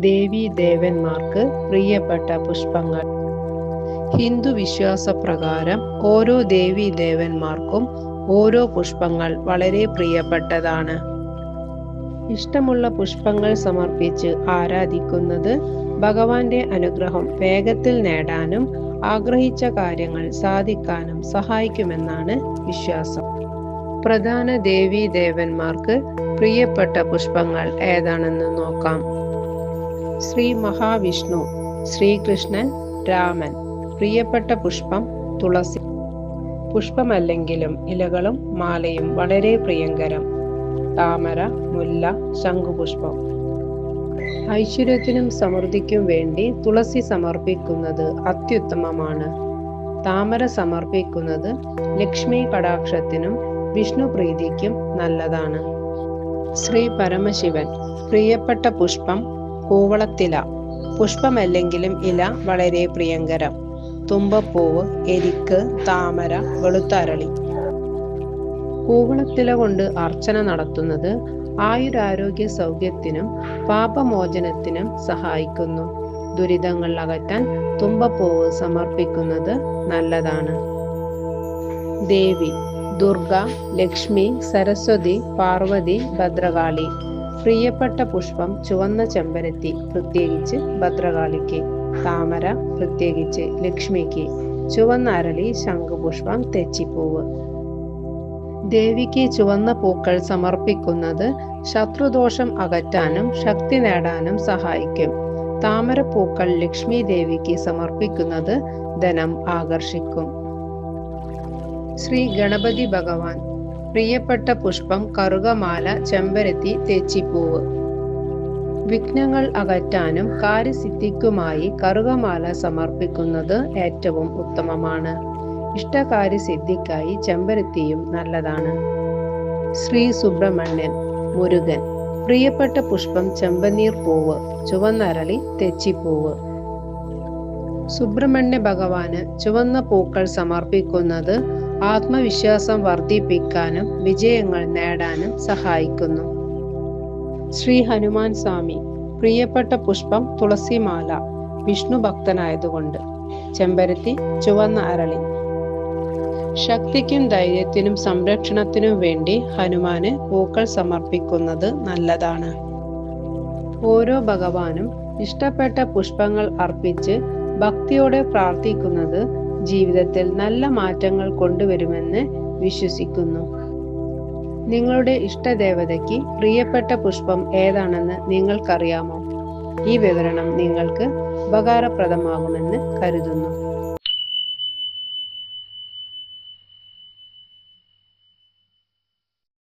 ദേവീ ദേവന്മാർക്ക് പ്രിയപ്പെട്ട പുഷ്പങ്ങൾ. ഹിന്ദു വിശ്വാസപ്രകാരം ഓരോ ദേവീ ദേവന്മാർക്കും ഓരോ പുഷ്പങ്ങൾ വളരെ പ്രിയപ്പെട്ടതാണ്. ഇഷ്ടമുള്ള പുഷ്പങ്ങൾ സമർപ്പിച്ച് ആരാധിക്കുന്നത് ഭഗവാന്റെ അനുഗ്രഹം വേഗത്തിൽ നേടാനും ആഗ്രഹിച്ച കാര്യങ്ങൾ സാധിക്കാനും സഹായിക്കുമെന്നാണ് വിശ്വാസം. പ്രധാന ദേവീ ദേവന്മാർക്ക് പ്രിയപ്പെട്ട പുഷ്പങ്ങൾ ഏതാണെന്ന് നോക്കാം. ശ്രീ മഹാവിഷ്ണു ശ്രീകൃഷ്ണൻ രാമൻ പ്രിയപ്പെട്ട പുഷ്പം തുളസി. പുഷ്പമല്ലെങ്കിലും ഇലകളും മാലയും വളരെ പ്രിയങ്കരം. താമര മുല്ല ശംഖുപുഷ്പം. ഐശ്വര്യത്തിനും സമൃദ്ധിക്കും വേണ്ടി തുളസി സമർപ്പിക്കുന്നത് അത്യുത്തമമാണ്. താമര സമർപ്പിക്കുന്നത് ലക്ഷ്മി കടാക്ഷത്തിനും വിഷ്ണു പ്രീതിക്കും നല്ലതാണ്. ശ്രീ പരമശിവൻ പ്രിയപ്പെട്ട പുഷ്പം കൂവളത്തില. പുഷ്പമല്ലെങ്കിലും ഇല വളരെ പ്രിയങ്കരം. തുമ്പപ്പൂവ് എരിക്ക് താമര വെളുത്തരളി. കൂവളത്തില കൊണ്ട് അർച്ചന നടത്തുന്നത് ആയുരാരോഗ്യ സൗഖ്യത്തിനും പാപമോചനത്തിനും സഹായിക്കുന്നു. ദുരിതങ്ങൾ അകറ്റാൻ തുമ്പപ്പൂവ് സമർപ്പിക്കുന്നത് നല്ലതാണ്. ദേവി ദുർഗ ലക്ഷ്മി സരസ്വതി പാർവതി ഭദ്രകാളി. പ്രിയപ്പെട്ട പുഷ്പം ചുവന്ന ചെമ്പരത്തി പ്രത്യേകിച്ച് ഭദ്രകാളിക്ക് താമര പ്രത്യേകിച്ച് ലക്ഷ്മിക്ക് ചുവന്ന അരളി ശംഖുപുഷ്പം തെച്ചിപ്പൂവ്. ദേവിക്ക് ചുവന്ന പൂക്കൾ സമർപ്പിക്കുന്നത് ശത്രുദോഷം അകറ്റാനും ശക്തി നേടാനും സഹായിക്കും. താമരപ്പൂക്കൾ ലക്ഷ്മി ദേവിക്ക് സമർപ്പിക്കുന്നത് ധനം ആകർഷിക്കും. ശ്രീ ഗണപതി ഭഗവാൻ പ്രിയപ്പെട്ട പുഷ്പം കറുകമാല ചെമ്പരത്തി തെച്ചിപ്പൂവ്. വിഘ്നങ്ങൾ അകറ്റാനും കാര്യസിദ്ധിക്കുമായി കറുകമാല സമർപ്പിക്കുന്നത് ഏറ്റവും ഉത്തമമാണ്. ഇഷ്ടകാര്യസിദ്ധിക്കായി ചെമ്പരത്തിയും നല്ലതാണ്. ശ്രീ സുബ്രഹ്മണ്യൻ മുരുകൻ. പ്രിയപ്പെട്ട പുഷ്പം ചെമ്പനീർ പൂവ് ചുവന്നരളി തെച്ചിപ്പൂവ്. സുബ്രഹ്മണ്യ ഭഗവാന് ചുവന്ന പൂക്കൾ സമർപ്പിക്കുന്നത് ആത്മവിശ്വാസം വർദ്ധിപ്പിക്കാനും വിജയങ്ങൾ നേടാനും സഹായിക്കുന്നു. ശ്രീ ഹനുമാൻ സ്വാമി പ്രിയപ്പെട്ട പുഷ്പം തുളസിമാല വിഷ്ണു ഭക്തനായതുകൊണ്ട് ചെമ്പരത്തി ചുവന്ന അരളി. ശക്തിക്കും ധൈര്യത്തിനും സംരക്ഷണത്തിനും വേണ്ടി ഹനുമാന് പൂക്കൾ സമർപ്പിക്കുന്നത് നല്ലതാണ്. ഓരോ ഭഗവാനും ഇഷ്ടപ്പെട്ട പുഷ്പങ്ങൾ അർപ്പിച്ച് ഭക്തിയോടെ പ്രാർത്ഥിക്കുന്നത് ജീവിതത്തിൽ നല്ല മാറ്റങ്ങൾ കൊണ്ടുവരുമെന്ന് വിശ്വസിക്കുന്നു. നിങ്ങളുടെ ഇഷ്ടദേവതയ്ക്ക് പ്രിയപ്പെട്ട പുഷ്പം ഏതാണെന്ന് നിങ്ങൾക്കറിയാമോ? ഈ വിവരണം നിങ്ങൾക്ക് ഉപകാരപ്രദമാകുമെന്ന് കരുതുന്നു.